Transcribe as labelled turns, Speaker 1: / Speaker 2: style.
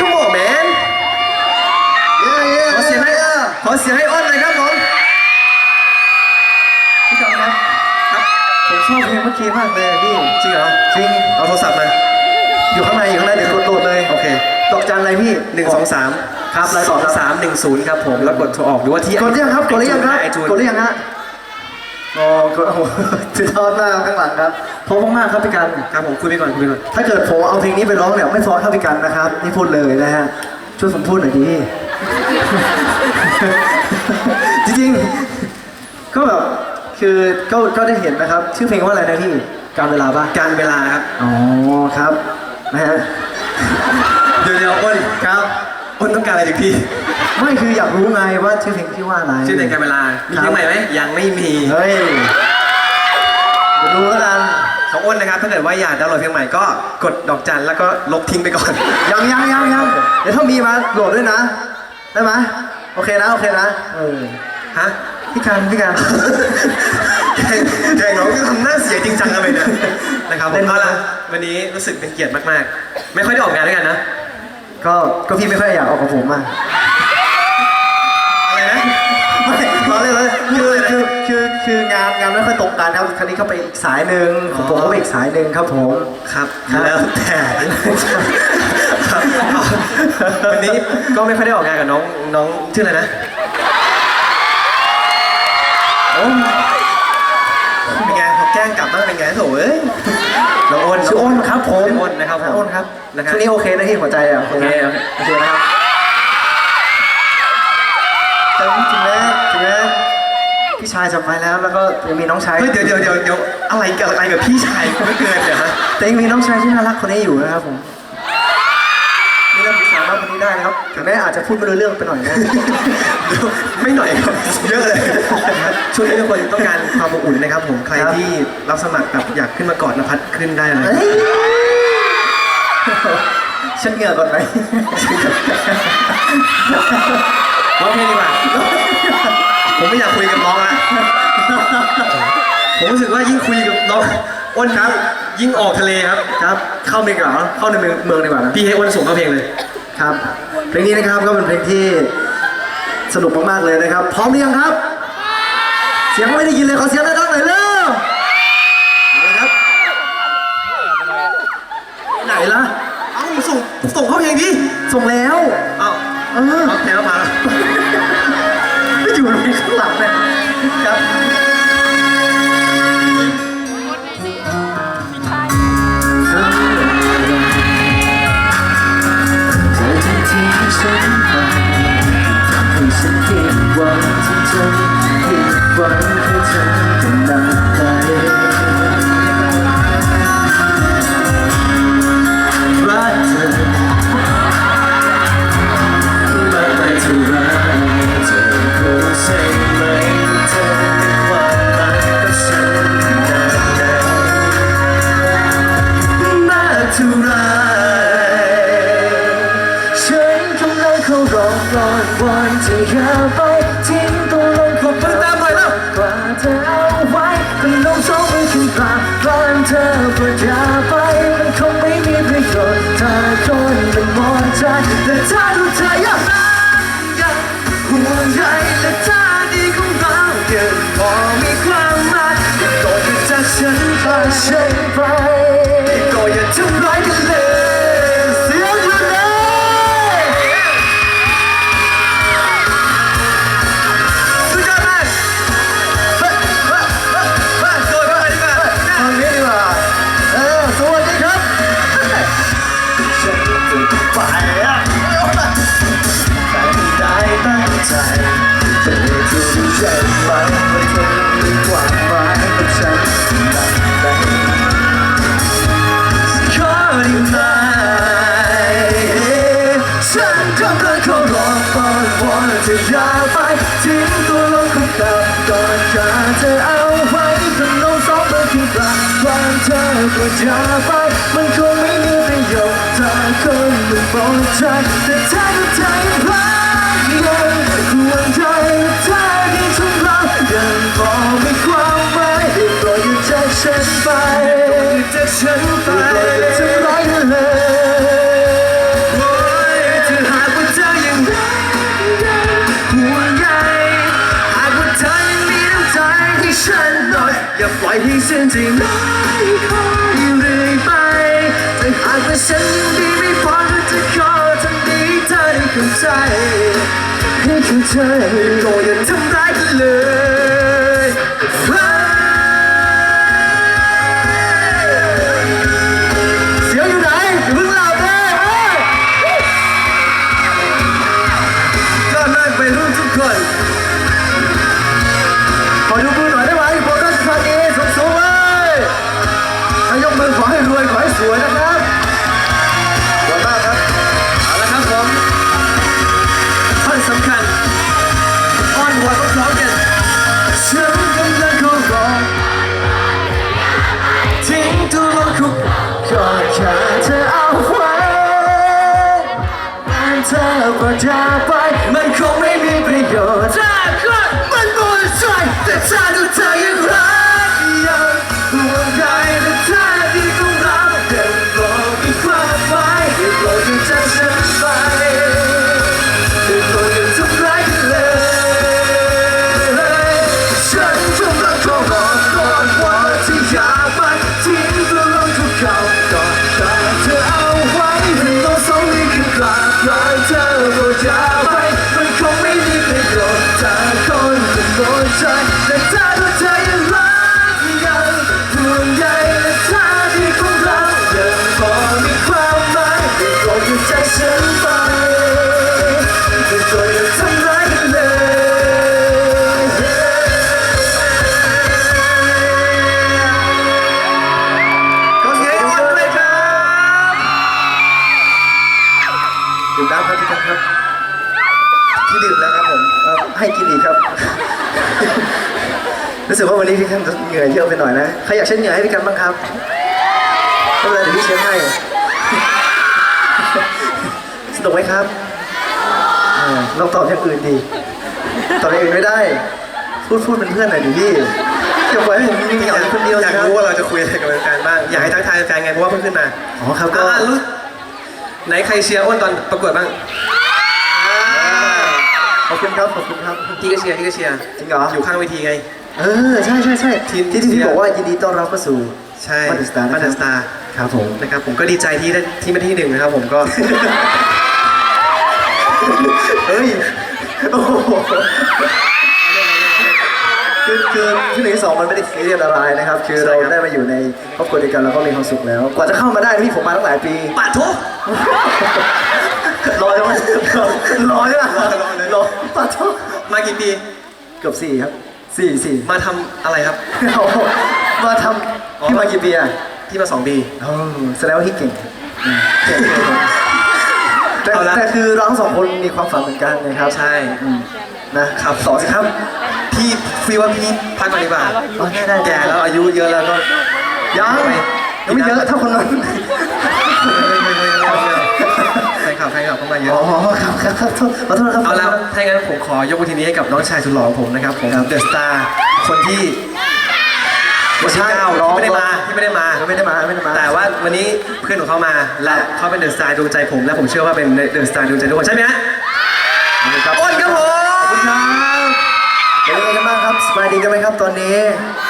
Speaker 1: Come on man
Speaker 2: เย้เย้
Speaker 1: ขอเสียงให้ขอเสียงให้อ้นเลยครับผม
Speaker 2: พี่กำครับ
Speaker 1: ครับ
Speaker 2: ผมชอบเพลงเมื่อกี้มากเลยพี่
Speaker 1: จริงเหรอ
Speaker 2: จริง
Speaker 1: เอาโทรศัพท์มา
Speaker 2: อยู่ข้างในอยู่ข้างในเดี๋ยวกดโหลดเลย
Speaker 1: โอเค
Speaker 2: ดอกจันอะไรพี่
Speaker 1: หนึ่งสองสาม
Speaker 2: ครับ
Speaker 1: สองสามหนึ่งศูนย์ครับผมแล้วกดโทรออกหรือว่าที่
Speaker 2: กดหรือยังครับกดหรือยังครับ
Speaker 1: ไอจูน
Speaker 2: กดหรือยังฮะอ๋อกดโอ้โหสุดยอดมากข้างหลังครับ เพราะมากๆครับพี่กัน
Speaker 1: ครับผมคุยไปก่อนคุยไปก่อน
Speaker 2: ถ้าเกิดผมเอาเพลงนี้ไปร้องเนี่ยไม่ฟ้อนเท่าพี่กันนะครับนี่พูดเลยนะฮะช่วยผมพูดหน่อยดิจริงๆก็แบบคือก็ก็ได้เห็นนะครับ ชื่อเพลงว่าอะไรนะพี่การเวลาป่ะ
Speaker 1: การเวลาครับ
Speaker 2: อ๋อครับนะฮะ
Speaker 1: เดี๋ยวเดี๋ยวอ้น
Speaker 2: ครับ
Speaker 1: อ้นต้องการอะไรจากพี่
Speaker 2: ไม่คืออยากรู้ไงว่าชื่อเพลงที่ว่าอะไร
Speaker 1: ชื่อเพลงการเวลามีเพลงใหม่ไหมยังไม่มี
Speaker 2: เฮ้ยเดี๋ยวดูแล้วกัน
Speaker 1: ของอ้นนะครับ ถ้าเกิดว่าอยากดาวน์โหลดเพลงใหม่ก็กดดอกจันแล้วก็ลบทิ้งไปก่อน
Speaker 2: ยังยังยังยังเดี๋ยวถ้ามีมาโหลดด้วยนะ ได้ไหมโอเคนะ โอเคนะ เออ
Speaker 1: ฮะ
Speaker 2: พี่การพี่การ
Speaker 1: แกงแกงน้องก็ทำหน้าเสียจริงจังกันเลยเนี่ยนะครับผมเอาละวันนี้รู้สึกเป็นเกียรติมากๆ ไม่ค่อยได้ออกงานด้วยกันนะ
Speaker 2: ก็ก็พี่ไม่ค่อยอยากออกกับผมอะ
Speaker 1: อะไรนะ
Speaker 2: ไม่ล้อเล่นเลยคือคือคือ คืองานงานไม่ค่อยตรงกันครับครั้นี้เขาไปอีกสายหนึ่งของผมก็ไปอีกสายหนึ่งครับผม
Speaker 1: ครับ
Speaker 2: ครับ
Speaker 1: แล้วแต่ครับวันนี้ก็ไม่ค่อยได้ออกงานกับน้องน้องชื่ออะไรนะ
Speaker 2: โอ้
Speaker 1: เป็นไงเขาแกล้งกลับบ้างเป็นไงโถเอ้ยน้องอ้น
Speaker 2: ชื่ออ้นครับผม
Speaker 1: ชื่ออ้นนะครับผม
Speaker 2: อ้นครับ
Speaker 1: นะครับ
Speaker 2: ช่วงนี้โอเคนะที่หัวใจอะ
Speaker 1: โอเค
Speaker 2: นะโอเคนะครับแต่จริงๆแล้วถึงแม้ พี่ชายจะไปแล้วแล้วก็ยังมีน้องชาย
Speaker 1: เฮ้ยเดี๋ยวเดี๋ยวเดี๋ยวเดี๋ยวอะไรกับอะไรกับพี่ชายคุณไม่เกินเดี๋ยวฮะ
Speaker 2: แต่ยังมีน้องชายที่น่ารักคนนี้อยู่นะครับผมนี่เราสามารถคนนี้ได้นะครับถึงแม้อาจจะพูดไม่รู้เรื่องไปหน่อยนะ
Speaker 1: เดี๋ยวไม่หน่อยครับเยอะเลยช่วงนี้ทุกคนต้องการความอบอุ่นนะครับ ผมใคร
Speaker 2: ครับ
Speaker 1: ที่รับสมัครแบบอยากขึ้นมากอดนภัสขึ้นได้เลย
Speaker 2: เฮ้ยฉันเหงื่อก่อนไหม
Speaker 1: ร้องเพลงดีกว่า ผมไม่อยากคุยกับน้องละผมรู้สึกว่ายิ่งคุยกับน้องอ้นครับ ยิ่งออกทะเลครับ
Speaker 2: ครับ เข้าเมืองดีกว่าเนอเข้าในเมืองเมืองดีกว่านะ
Speaker 1: พี่ให้อ้นส่งเข้าเพลงเลย
Speaker 2: ครับ เพลงนี้นะครับก็เป็นเพลงที่สนุกมากๆเลยนะครับ พร้อมหรือยังครับ เสียงไม่ได้ยินเลยขอเสียงดังๆหน่อยเร็วมาเลยครับไหนล่ะ
Speaker 1: เอ้าส่งส่งเข้าเพลงดิ
Speaker 2: ส่งแล้ว
Speaker 1: เธ
Speaker 2: อเปิดยาไป
Speaker 1: มัน
Speaker 2: คงไม่มีประโยชน์ถ้าคนเป็นหมดใจแต่ถ้าดูเธอยังยังห่วงใยและท่าดีของเรายังพอมีความหมายก็อย่าจากฉันไปฉันไปก็อย่าทำร้ายกันเลย
Speaker 1: ว่าด
Speaker 2: ยาไปมันคงไม่มีประโยชน์ถ้าคนมันบอกใจแต่ถ้าใจร้ายยังควรใจถ้าที่ฉันรักยังบอกไม่ความหมายปล่อยอยู่
Speaker 1: จฉันไป
Speaker 2: ปล่อยใยู่จากฉันไปจะร้ายเลยอย่า
Speaker 1: ป
Speaker 2: ล่อยให้
Speaker 1: เส้นจริ
Speaker 2: ง
Speaker 1: ไหลา
Speaker 2: กว่าฉันยังดีไม่พอจะขอทำดีเธอได้เข้าใจให้เข้าใจก็อย่าทำร้ายกันเลย
Speaker 1: จากไปมันค
Speaker 2: ง ครับพี่กันครับ
Speaker 1: ที่ดื่มแล้วครับผม
Speaker 2: เอ่อให้กินอีกครับ รู้สึกว่าวันนี้พี่กันเหงื่อเยอะไปหน่อยนะใครอยากเช็ดเหงื่อให้พี่กันบ้างครับไม่เป็นไรเดี๋ยวพี่เช็ดให้สนุกไหมครับเออลองตอบอย่างอื่นดีตอบอย่างอื่นไม่ได้ พูดพูดเป็นเพื่อนหน่อยดิพี่อย่าปล่อยให้ผมมีเหงาอยู่คนเดียว
Speaker 1: อยาก
Speaker 2: นะครับ
Speaker 1: รู้ว่าเราจะคุยอะไรกับแฟนๆบ้างอยากให้ทักทายแฟนๆไงเพราะว่าเพิ่งขึ้นมา
Speaker 2: อ๋อครับก็
Speaker 1: อ่ารู้ไหนใครเชียร์อ้นตอนประกวดบ้างอ่า
Speaker 2: ขอบ คุณครับขอบคุณครับ
Speaker 1: พี่ก็เชียร์พี่ก็เชียร์
Speaker 2: จริงเหรอ
Speaker 1: อยู่ข้างเวทีไง
Speaker 2: เออใช่ใช่ใช่
Speaker 1: ทีม
Speaker 2: ที่ที่พี่บอกว่ายินดีต้อนรับเข้าสู่
Speaker 1: ใช่
Speaker 2: บัตสตาร์
Speaker 1: บัตสตาร์
Speaker 2: ครับผม
Speaker 1: นะครับผมก็ดีใจที่ได้ที่มาที่หนึ่งนะครับผมก็
Speaker 2: เฮ้ยโอ้โหคือคือที่หนึ่งที่สองมันไม่ได้ซีเรียสอะไรนะครับ คือเราได้มาอยู่ในครอบครัวเดียวกันเราก็มีความสุขแล้ว กว่าจะเข้ามาได้พี่ผมมาตั้งหลายปี
Speaker 1: ปาดทุก
Speaker 2: รอใช่ไหมรอใช่ไหม
Speaker 1: รอรอเลย
Speaker 2: รอปะท้อ
Speaker 1: มากี่ปี
Speaker 2: เกือบสี่ครับสี่สี่
Speaker 1: มาทำอะไรครับ
Speaker 2: เอามาทำพี่มากี่ปีอะ
Speaker 1: ที่มาสองปี
Speaker 2: โอ้แสดงว่าพี่เก่ง แต่
Speaker 1: เอาละ
Speaker 2: แต่คือเราทั้งสองคนมีความฝันเหมือนกันนะครับ
Speaker 1: ใช่
Speaker 2: อืมนะครับต่อสิครับ
Speaker 1: พี่ฟีว่าพี่พักก่อนดีกว่า
Speaker 2: อ๋อได้ได้
Speaker 1: แก่แล้วอายุเยอะแล้วก็
Speaker 2: ยังยังไม่เยอะเท่าคนนั้น
Speaker 1: บแฟนคลับเข้ามาเย
Speaker 2: อ๋
Speaker 1: อะ
Speaker 2: อครับครับครับขอโทษครับ
Speaker 1: เอาละถ้าอย่างนั้นผมขอยกเวทีนี้ให้กับน้องชายสุดหล่อของผมนะครับ ผมเดอะสตาร์คนที่วันที่เก้าที่ไม่ได้มาที่ไม่ได้มา
Speaker 2: ไม่ได้มาไม่ได้มา
Speaker 1: แต่ว่าวันนี้เพื่อนของเขามาและเขาเป็นเดอะสตาร์ดวงใจผม และผมเชื่อว่าเป็นเดอะสตาร์ดวงใจทุกคนใช่ไหมฮะ
Speaker 2: ขอบคุณครับ
Speaker 1: อ้นครับผม
Speaker 2: ขอบคุณครับเป็นยังไงกันบ้างครับสบายดีกันไหมครับตอนนี้
Speaker 1: ส